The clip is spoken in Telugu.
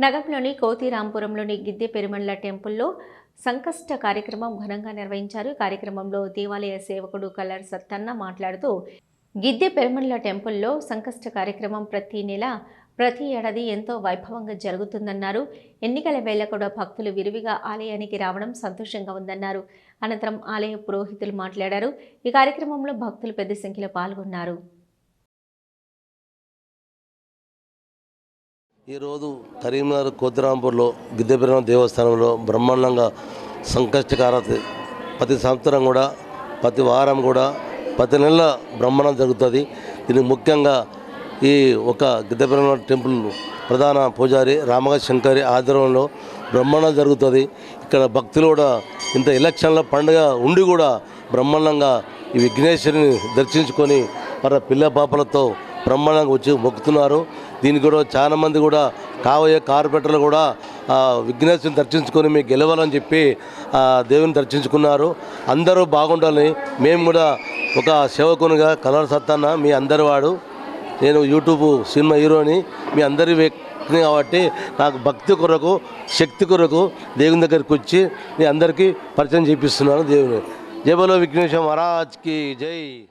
నగంలోని కోతిరాంపురంలోని గిద్దె పెరుమళ్ళ టెంపుల్లో సంకష్ట కార్యక్రమం ఘనంగా నిర్వహించారు. కార్యక్రమంలో దేవాలయ సేవకుడు కల్లర్ సత్తన్న మాట్లాడుతూ గిద్దె పెరుమండ్ల టెంపుల్లో సంకష్ట కార్యక్రమం ప్రతి నెల ప్రతి ఏడాది ఎంతో వైభవంగా జరుగుతుందన్నారు. ఎన్నికల వేళ కూడా భక్తులు విరివిగా ఆలయానికి రావడం సంతోషంగా ఉందన్నారు. అనంతరం ఆలయ పురోహితులు మాట్లాడారు. ఈ కార్యక్రమంలో భక్తులు పెద్ద సంఖ్యలో పాల్గొన్నారు. ఈరోజు కరీంనగర్ కోతిరాంపూర్లో గిద్దెపిరం దేవస్థానంలో బ్రహ్మాండంగా సంకష్టకార ప్రతి సంవత్సరం కూడా ప్రతి వారం కూడా ప్రతి నెల బ్రహ్మాండం జరుగుతుంది. దీనికి ముఖ్యంగా ఈ ఒక గిద్దెపెరుమ టెంపుల్ ప్రధాన పూజారి రామగ శంకరి ఆధ్వర్యంలో బ్రహ్మాండం జరుగుతుంది. ఇక్కడ భక్తులు కూడా ఇంత ఎలక్షన్ల పండుగ ఉండి కూడా బ్రహ్మాండంగా ఈ విఘ్నేశ్వరిని దర్శించుకొని వారి పిల్ల పాపలతో బ్రహ్మాండంగా వచ్చి మొక్కుతున్నారు. దీనికి కూడా చాలామంది కూడా కాబోయే కార్పొరేటర్లు కూడా విఘ్నేశ్వరిని దర్శించుకొని మీకు గెలవాలని చెప్పి దేవుని దర్శించుకున్నారు. అందరూ బాగుండాలని మేము కూడా ఒక సేవకునిగా కలర్ సత్తాన్న మీ అందరి వాడు. నేను యూట్యూబ్ సినిమా హీరోని మీ అందరి వ్యక్తిని కాబట్టి నాకు భక్తి కొరకు శక్తి కొరకు దేవుని దగ్గరికి వచ్చి మీ అందరికీ పరిచయం చేపిస్తున్నాను దేవుని. జయబలో విఘ్నేశ్వర మహారాజ్కి జై.